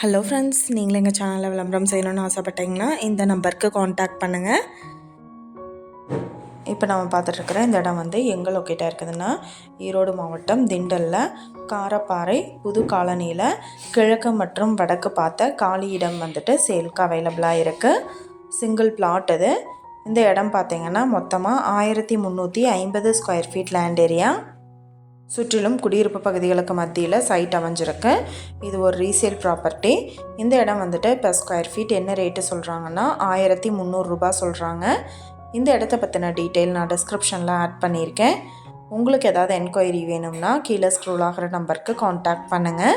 Hello friends நீங்களும் எங்கள் சேனலில் விளம்பரம் செய்யணும்னு ஆசைப்பட்டீங்கன்னா இந்த நம்பருக்கு காண்டாக்ட் பண்ணுங்கள் இப்போ நம்ம பார்த்துட்ருக்குற இந்த இடம் வந்து எங்கே லொக்கேட்டாக இருக்குதுன்னா ஈரோடு மாவட்டம் திண்டலில் காரப்பாறை புது காலனியில் கிழக்கு மற்றும் வடக்கு பார்த்த காலி இடம் வந்துட்டு சேலுக்கு அவைலபிளாக இருக்குது சிங்கிள் பிளாட் இது. இந்த இடம் பார்த்தீங்கன்னா மொத்தமாக ஆயிரத்தி முந்நூற்றி ஐம்பது ஸ்கொயர் ஃபீட் லேண்ட் ஏரியா சுற்றிலும் குடியிருப்பு பகுதிகளுக்கு மத்தியில் சைட் அமைஞ்சிருக்கு. இது ஒரு ரீசேல் ப்ராப்பர்ட்டி இந்த இடம் வந்துட்டு இப்போ ஸ்கொயர் ஃபீட் என்ன ரேட்டு சொல்கிறாங்கன்னா ஆயிரத்தி முந்நூறுரூபா சொல்கிறாங்க இந்த இடத்த பற்றின டீட்டெயில் நான் டிஸ்கிரிப்ஷனில் ஆட் பண்ணியிருக்கேன். உங்களுக்கு ஏதாவது என்கொயரி வேணும்னா கீழே ஸ்க்ரோல் ஆகிற நம்பருக்கு காண்டாக்ட் பண்ணுங்கள்